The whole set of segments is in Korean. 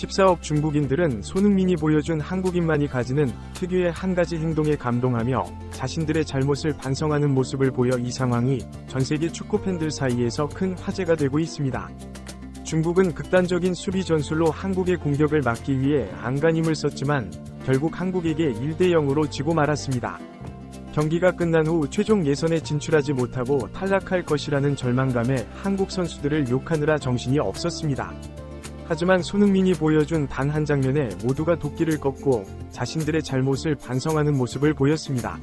14억 중국인들은 손흥민이 보여준 한국인만이 가지는 특유의 한 가지 행동에 감동하며 자신들의 잘못을 반성하는 모습을 보여 이 상황이 전 세계 축구 팬들 사이에서 큰 화제가 되고 있습니다. 중국은 극단적인 수비 전술로 한국의 공격을 막기 위해 안간힘을 썼지만 결국 한국에게 1대 0으로 지고 말았습니다. 경기가 끝난 후 최종 예선에 진출하지 못하고 탈락할 것이라는 절망감에 한국 선수들을 욕하느라 정신이 없었습니다. 하지만 손흥민이 보여준 단 한 장면에 모두가 도끼를 꺾고 자신들의 잘못을 반성하는 모습을 보였습니다.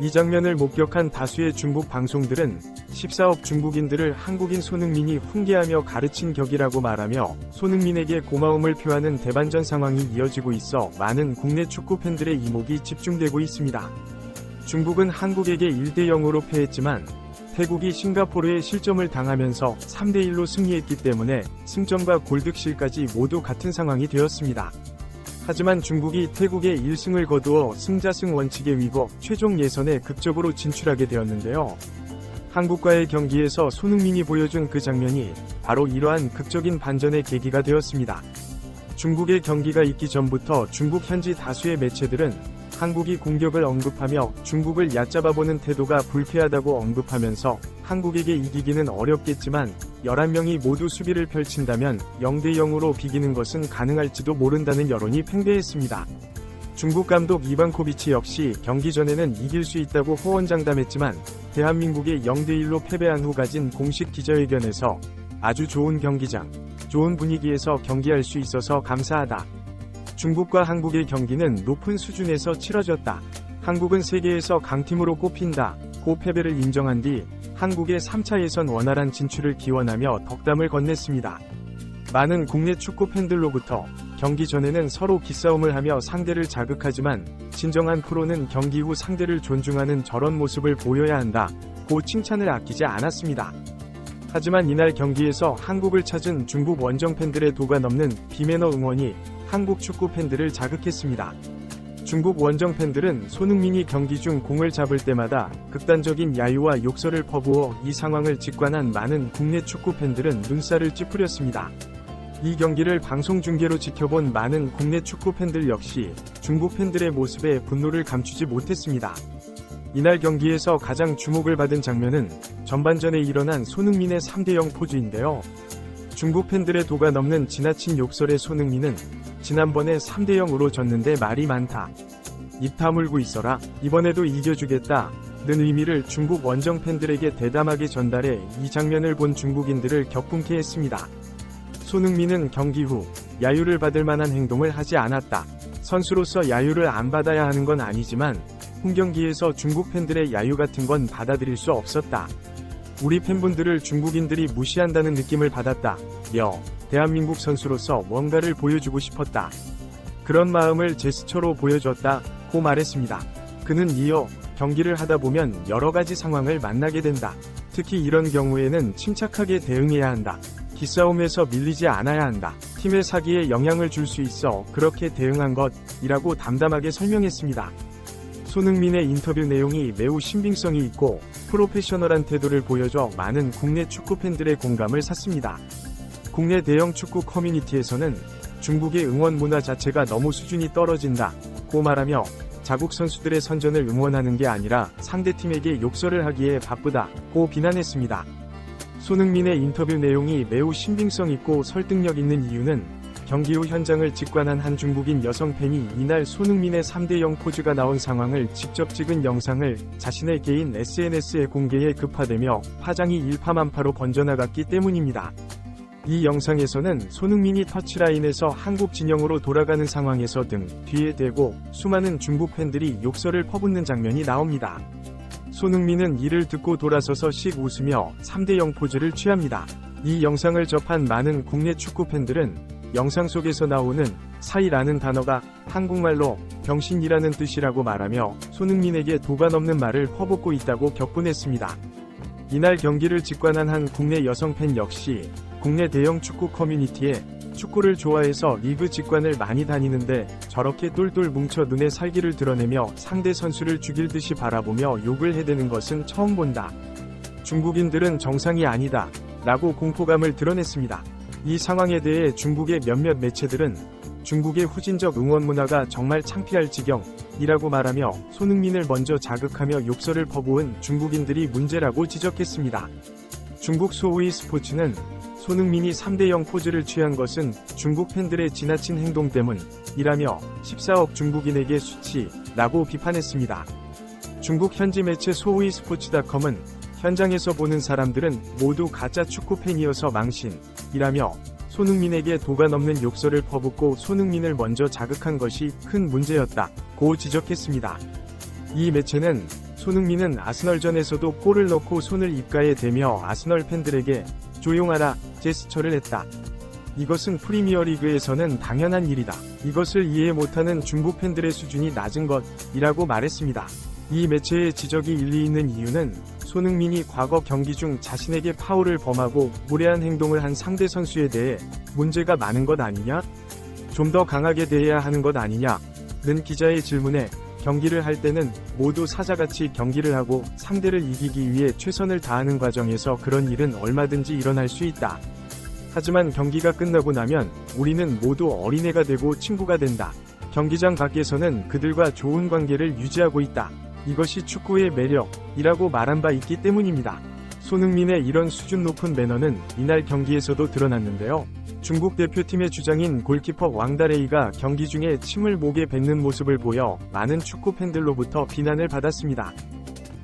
이 장면을 목격한 다수의 중국 방송들은 14억 중국인들을 한국인 손흥민이 훈계하며 가르친 격이라고 말하며 손흥민에게 고마움을 표하는 대반전 상황이 이어지고 있어 많은 국내 축구 팬들의 이목이 집중되고 있습니다. 중국은 한국에게 1대 0으로 패했지만 태국이 싱가포르에 실점을 당하면서 3대 1로 승리했기 때문에 승점과 골득실까지 모두 같은 상황이 되었습니다. 하지만 중국이 태국의 1승을 거두어 승자승 원칙에 위법 최종 예선에 극적으로 진출하게 되었는데요. 한국과의 경기에서 손흥민이 보여준 그 장면이 바로 이러한 극적인 반전의 계기가 되었습니다. 중국의 경기가 있기 전부터 중국 현지 다수의 매체들은 한국이 공격을 언급하며 중국을 얕잡아보는 태도가 불쾌하다고 언급하면서 한국에게 이기기는 어렵겠지만 11명이 모두 수비를 펼친다면 0대 0으로 비기는 것은 가능할지도 모른다는 여론이 팽배했습니다. 중국 감독 이반코비치 역시 경기 전에는 이길 수 있다고 호언장담했지만 대한민국의 0대1로 패배한 후 가진 공식 기자회견에서 아주 좋은 경기장, 좋은 분위기에서 경기할 수 있어서 감사하다. 중국과 한국의 경기는 높은 수준에서 치러졌다. 한국은 세계에서 강팀으로 꼽힌다. 고 패배를 인정한 뒤 한국의 3차 예선 원활한 진출을 기원하며 덕담을 건넸습니다. 많은 국내 축구 팬들로부터 경기 전에는 서로 기싸움을 하며 상대를 자극하지만 진정한 프로는 경기 후 상대를 존중하는 저런 모습을 보여야 한다. 고 칭찬을 아끼지 않았습니다. 하지만 이날 경기에서 한국을 찾은 중국 원정 팬들의 도가 넘는 비매너 응원이 한국 축구 팬들을 자극했습니다. 중국 원정 팬들은 손흥민이 경기 중 공을 잡을 때마다 극단적인 야유와 욕설을 퍼부어 이 상황을 직관한 많은 국내 축구 팬들은 눈살을 찌푸렸습니다. 이 경기를 방송 중계로 지켜본 많은 국내 축구 팬들 역시 중국 팬들의 모습에 분노를 감추지 못했습니다. 이날 경기에서 가장 주목을 받은 장면은 전반전에 일어난 손흥민의 3대0 포즈인데요. 중국 팬들의 도가 넘는 지나친 욕설의 손흥민은 지난번에 3대 0으로 졌는데 말이 많다. 입 다물고 있어라. 이번에도 이겨주겠다. 는 의미를 중국 원정 팬들에게 대담하게 전달해 이 장면을 본 중국인들을 격분케 했습니다. 손흥민은 경기 후 야유를 받을 만한 행동을 하지 않았다. 선수로서 야유를 안 받아야 하는 건 아니지만 홈경기에서 중국 팬들의 야유 같은 건 받아들일 수 없었다. 우리 팬분들을 중국인들이 무시한다는 느낌을 받았다. 여, 대한민국 선수로서 뭔가를 보여주고 싶었다. 그런 마음을 제스처로 보여줬다. 고 말했습니다. 그는 이어 경기를 하다 보면 여러 가지 상황을 만나게 된다. 특히 이런 경우에는 침착하게 대응해야 한다. 기싸움에서 밀리지 않아야 한다. 팀의 사기에 영향을 줄 수 있어 그렇게 대응한 것이라고 담담하게 설명했습니다. 손흥민의 인터뷰 내용이 매우 신빙성이 있고 프로페셔널한 태도를 보여줘 많은 국내 축구 팬들의 공감을 샀습니다. 국내 대형 축구 커뮤니티에서는 중국의 응원 문화 자체가 너무 수준이 떨어진다. 고 말하며 자국 선수들의 선전을 응원하는 게 아니라 상대팀에게 욕설을 하기에 바쁘다. 고 비난했습니다. 손흥민의 인터뷰 내용이 매우 신빙성 있고 설득력 있는 이유는 경기 후 현장을 직관한 한 중국인 여성 팬이 이날 손흥민의 3대0 포즈가 나온 상황을 직접 찍은 영상을 자신의 개인 SNS에 공개해 급파되며 파장이 일파만파로 번져나갔기 때문입니다. 이 영상에서는 손흥민이 터치라인에서 한국 진영으로 돌아가는 상황에서 등 뒤에 대고 수많은 중국 팬들이 욕설을 퍼붓는 장면이 나옵니다. 손흥민은 이를 듣고 돌아서서 씩 웃으며 3대0 포즈를 취합니다. 이 영상을 접한 많은 국내 축구 팬들은 영상 속에서 나오는 사이라는 단어가 한국말로 병신이라는 뜻이라고 말하며 손흥민에게 도가 넘는 말을 퍼붓고 있다고 격분했습니다. 이날 경기를 직관한 한 국내 여성 팬 역시 국내 대형 축구 커뮤니티에 축구를 좋아해서 리그 직관을 많이 다니는데 저렇게 똘똘 뭉쳐 눈에 살기를 드러내며 상대 선수를 죽일 듯이 바라보며 욕을 해대는 것은 처음 본다. 중국인들은 정상이 아니다. 라고 공포감을 드러냈습니다. 이 상황에 대해 중국의 몇몇 매체들은 중국의 후진적 응원 문화가 정말 창피할 지경이라고 말하며 손흥민을 먼저 자극하며 욕설을 퍼부은 중국인들이 문제라고 지적했습니다. 중국 소우이 스포츠는 손흥민이 3대0 포즈를 취한 것은 중국 팬들의 지나친 행동 때문이라며 14억 중국인에게 수치라고 비판했습니다. 중국 현지 매체 소우이 스포츠닷컴은 현장에서 보는 사람들은 모두 가짜 축구 팬이어서 망신 이라며 손흥민에게 도가 넘는 욕설을 퍼붓고 손흥민을 먼저 자극한 것이 큰 문제였다 고 지적했습니다. 이 매체는 손흥민은 아스널전에서도 골을 넣고 손을 입가에 대며 아스널 팬들에게 조용하라 제스처를 했다. 이것은 프리미어리그에서는 당연한 일이다. 이것을 이해 못하는 중국 팬들의 수준이 낮은 것이라고 말했습니다. 이 매체의 지적이 일리 있는 이유는 손흥민이 과거 경기 중 자신에게 파울을 범하고 무례한 행동을 한 상대 선수에 대해 문제가 많은 것 아니냐? 좀 더 강하게 대해야 하는 것 아니냐? 는 기자의 질문에 경기를 할 때는 모두 사자같이 경기를 하고 상대를 이기기 위해 최선을 다하는 과정에서 그런 일은 얼마든지 일어날 수 있다. 하지만 경기가 끝나고 나면 우리는 모두 어린애가 되고 친구가 된다. 경기장 밖에서는 그들과 좋은 관계를 유지하고 있다. 이것이 축구의 매력이라고 말한 바 있기 때문입니다. 손흥민의 이런 수준 높은 매너는 이날 경기에서도 드러났는데요. 중국 대표팀의 주장인 골키퍼 왕다레이가 경기 중에 침을 목에 뱉는 모습을 보여 많은 축구 팬들로부터 비난을 받았습니다.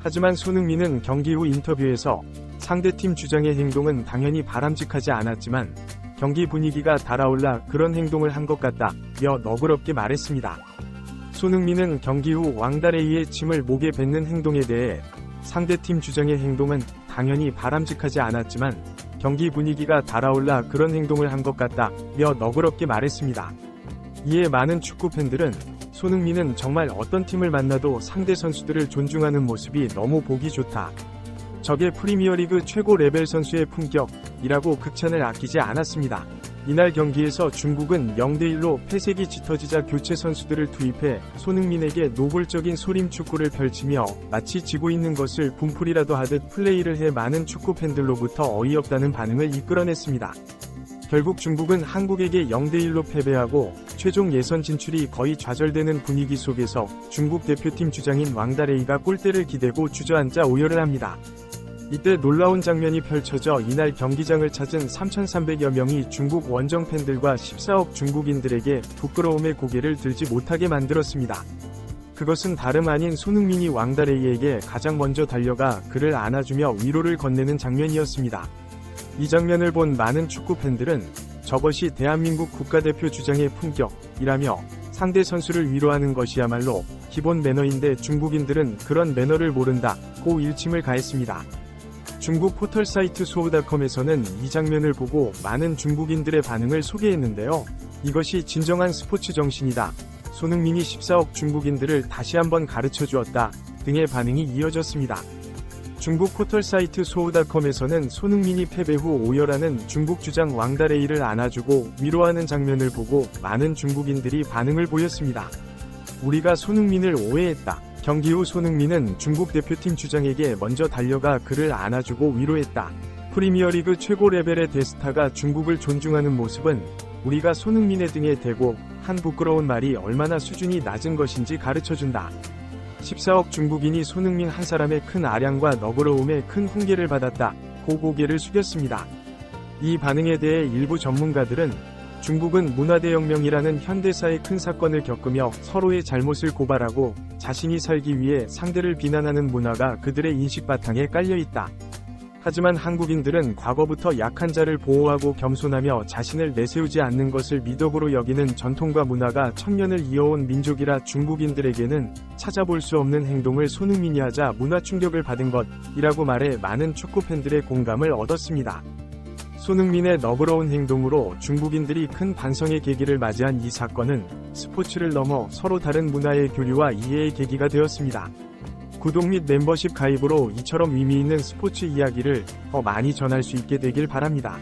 하지만 손흥민은 경기 후 인터뷰에서 상대팀 주장의 행동은 당연히 바람직하지 않았지만 경기 분위기가 달아올라 그런 행동을 한 것 같다며 너그럽게 말했습니다. 손흥민은 경기 후 왕다레이의 침을 목에 뱉는 행동에 대해 상대팀 주장의 행동은 당연히 바람직하지 않았지만 경기 분위기가 달아올라 그런 행동을 한 것 같다며 너그럽게 말했습니다. 이에 많은 축구 팬들은 손흥민은 정말 어떤 팀을 만나도 상대 선수들을 존중하는 모습이 너무 보기 좋다. 적의 프리미어리그 최고 레벨 선수의 품격이라고 극찬을 아끼지 않았습니다. 이날 경기에서 중국은 0대1로 패색이 짙어지자 교체 선수들을 투입해 손흥민에게 노골적인 소림 축구를 펼치며 마치 지고 있는 것을 분풀이라도 하듯 플레이를 해 많은 축구 팬들로부터 어이없다는 반응을 이끌어냈습니다. 결국 중국은 한국에게 0대1로 패배하고 최종 예선 진출이 거의 좌절되는 분위기 속에서 중국 대표팀 주장인 왕다레이가 골대를 기대고 주저앉아 오열을 합니다. 이때 놀라운 장면이 펼쳐져 이날 경기장을 찾은 3,300여 명이 중국 원정 팬들과 14억 중국인들에게 부끄러움의 고개를 들지 못하게 만들었습니다. 그것은 다름 아닌 손흥민이 왕다레이에게 가장 먼저 달려가 그를 안아주며 위로를 건네는 장면이었습니다. 이 장면을 본 많은 축구 팬들은 저것이 대한민국 국가대표 주장의 품격이라며 상대 선수를 위로하는 것이야말로 기본 매너인데 중국인들은 그런 매너를 모른다 고 일침을 가했습니다. 중국 포털 사이트 소우닷컴에서는 이 장면을 보고 많은 중국인들의 반응을 소개했는데요. 이것이 진정한 스포츠 정신이다. 손흥민이 14억 중국인들을 다시 한번 가르쳐 주었다. 등의 반응이 이어졌습니다. 중국 포털 사이트 소우닷컴에서는 손흥민이 패배 후 오열하는 중국 주장 왕다레이를 안아주고 위로하는 장면을 보고 많은 중국인들이 반응을 보였습니다. 우리가 손흥민을 오해했다. 경기 후 손흥민은 중국 대표팀 주장에게 먼저 달려가 그를 안아주고 위로했다. 프리미어리그 최고 레벨의 대스타가 중국을 존중하는 모습은 우리가 손흥민의 등에 대고 한 부끄러운 말이 얼마나 수준이 낮은 것인지 가르쳐준다. 14억 중국인이 손흥민 한 사람의 큰 아량과 너그러움에 큰 훈계를 받았다. 고 고개를 숙였습니다. 이 반응에 대해 일부 전문가들은 중국은 문화대혁명이라는 현대사의 큰 사건을 겪으며 서로의 잘못을 고발하고 자신이 살기 위해 상대를 비난하는 문화가 그들의 인식 바탕에 깔려 있다. 하지만 한국인들은 과거부터 약한 자를 보호하고 겸손하며 자신을 내세우지 않는 것을 미덕으로 여기는 전통과 문화가 천년을 이어온 민족이라 중국인들에게는 찾아볼 수 없는 행동을 손흥민이 하자 문화 충격을 받은 것이라고 말해 많은 축구 팬들의 공감을 얻었습니다. 손흥민의 너그러운 행동으로 중국인들이 큰 반성의 계기를 맞이한 이 사건은 스포츠를 넘어 서로 다른 문화의 교류와 이해의 계기가 되었습니다. 구독 및 멤버십 가입으로 이처럼 의미 있는 스포츠 이야기를 더 많이 전할 수 있게 되길 바랍니다.